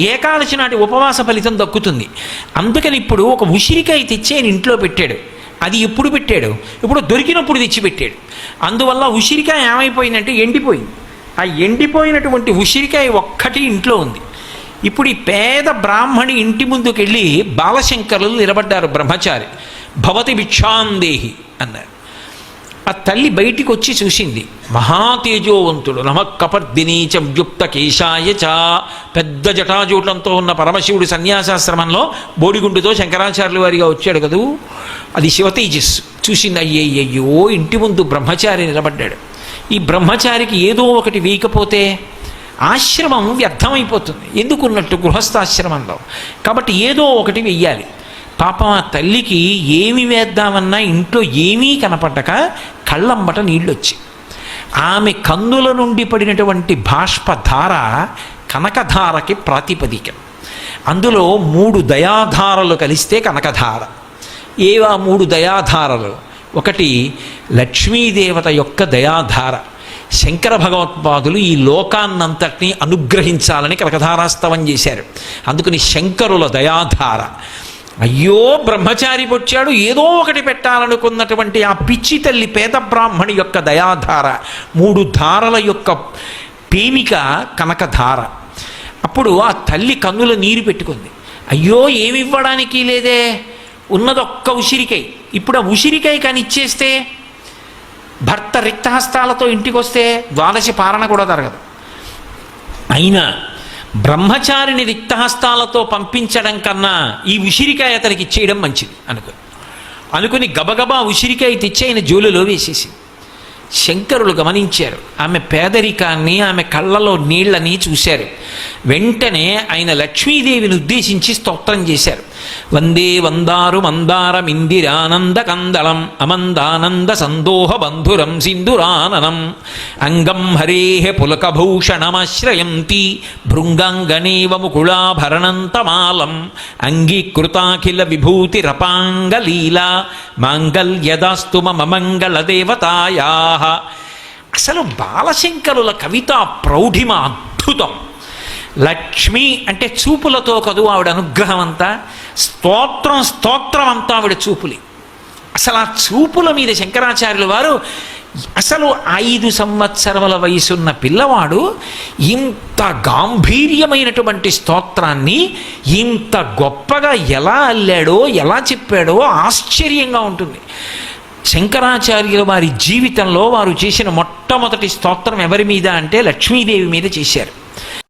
ఏకాదశి నాటి ఉపవాస ఫలితం దక్కుతుంది. అందుకని ఇప్పుడు ఒక ఉసిరికాయ తెచ్చి ఆయన ఇంట్లో పెట్టాడు. అది ఎప్పుడు పెట్టాడు? ఇప్పుడు దొరికినప్పుడు తెచ్చి పెట్టాడు. అందువల్ల ఉసిరికాయ ఏమైపోయిందంటే ఎండిపోయింది. ఆ ఎండిపోయినటువంటి ఉసిరికాయ ఒక్కటి ఇంట్లో ఉంది. ఇప్పుడు ఈ పేద బ్రాహ్మణి ఇంటి ముందుకెళ్ళి బాలశంకరులు నిలబడ్డారు బ్రహ్మచారి. భవతి భిక్షాందేహి అన్నారు. ఆ తల్లి బయటికి వచ్చి చూసింది. మహాతేజోవంతుడు. నమ కపర్దినీచ కేశాయ చ. పెద్ద జటాజూటంతో ఉన్న పరమశివుడు సన్యాసాశ్రమంలో బోడిగుండుతో శంకరాచార్యుల వారిగా వచ్చాడు కదూ. అది శివతేజస్సు చూసింది అయ్యయ్యో ఇంటి ముందు బ్రహ్మచారి నిలబడ్డాడు. ఈ బ్రహ్మచారికి ఏదో ఒకటి వేయకపోతే ఆశ్రమం వ్యర్థమైపోతుంది. ఎందుకున్నట్టు గృహస్థాశ్రమంలో. కాబట్టి ఏదో ఒకటి వెయ్యాలి. పాపం ఆ తల్లికి ఏమి వేద్దామన్నా ఇంట్లో ఏమీ కనపడ్డక కళ్ళంబట నీళ్ళొచ్చి. ఆమె కందుల నుండి పడినటువంటి బాష్పధార కనకధారకి ప్రాతిపదిక. అందులో మూడు దయాధారలు కలిస్తే కనకధార. ఏవా మూడు దయాధారలు? ఒకటి లక్ష్మీదేవత యొక్క దయాధార. శంకర భగవత్పాదులు ఈ లోకాన్నంతటినీ అనుగ్రహించాలని కనకధారాస్తవం చేశారు. అందుకని శంకరుల దయాధార. అయ్యో బ్రహ్మచారి వచ్చాడు ఏదో ఒకటి పెట్టాలనుకున్నటువంటి ఆ పిచ్చి తల్లి పేద బ్రాహ్మణి యొక్క దయాధార మూడు ధారల యొక్క పేమిక కనకధార. అప్పుడు ఆ తల్లి కన్నుల నీరు పెట్టుకుంది. అయ్యో ఏమివ్వడానికి లేదే? ఉన్నదొక్క ఉసిరికాయ ఇప్పుడు ఆ ఉసిరికాయ కానీ ఇచ్చేస్తే భర్త రిక్తహస్తాలతో ఇంటికి వస్తే ద్వాదశి పాలన కూడా జరగదు. అయినా బ్రహ్మచారిని రిక్తహస్తాలతో పంపించడం కన్నా ఈ ఉసిరికాయ అతనికి ఇచ్చేయడం మంచిది అనుకో అనుకుని గబగబా ఉసిరికాయ తెచ్చి ఆయన జోలులో వేసేసి శంకరులు గమనించారు. ఆమె పేదరికాన్ని ఆమె కళ్ళలో నీళ్ళని చూశారు. వెంటనే ఆయన లక్ష్మీదేవిని ఉద్దేశించి స్తోత్రం చేశారు. వందే వందారు మందారమిందిరానంద కందళం అమందానంద సందోహ బంధురం సింధురాననం అంగం హరేహ పులకభూషణమాశ్రయంతి భృంగాంగనేవ ముకుళాభరణంతమాలం అంగీకృతాఖిల విభూతిరపాంగలీలా మాంగల్యదాస్తు మమ మంగళదేవతాయా అసలు బాలశంకరుల కవిత ప్రౌఢిమ అద్భుతం లక్ష్మి అంటే చూపులతో కదు ఆవిడ అనుగ్రహం అంతా స్తోత్రం స్తోత్రం అంతా ఆవిడ చూపులి. అసలు ఆ చూపుల మీద శంకరాచార్యుల వారు అసలు ఐదు సంవత్సరముల వయసున్న పిల్లవాడు ఇంత గాంభీర్యమైనటువంటి స్తోత్రాన్ని ఇంత గొప్పగా ఎలా అల్లాడో ఎలా చెప్పాడో ఆశ్చర్యంగా ఉంటుంది. శంకరాచార్యుల వారి జీవితంలో వారు చేసిన మొట్టమొదటి స్తోత్రం ఎవరి మీద అంటే లక్ష్మీదేవి మీద చేశారు.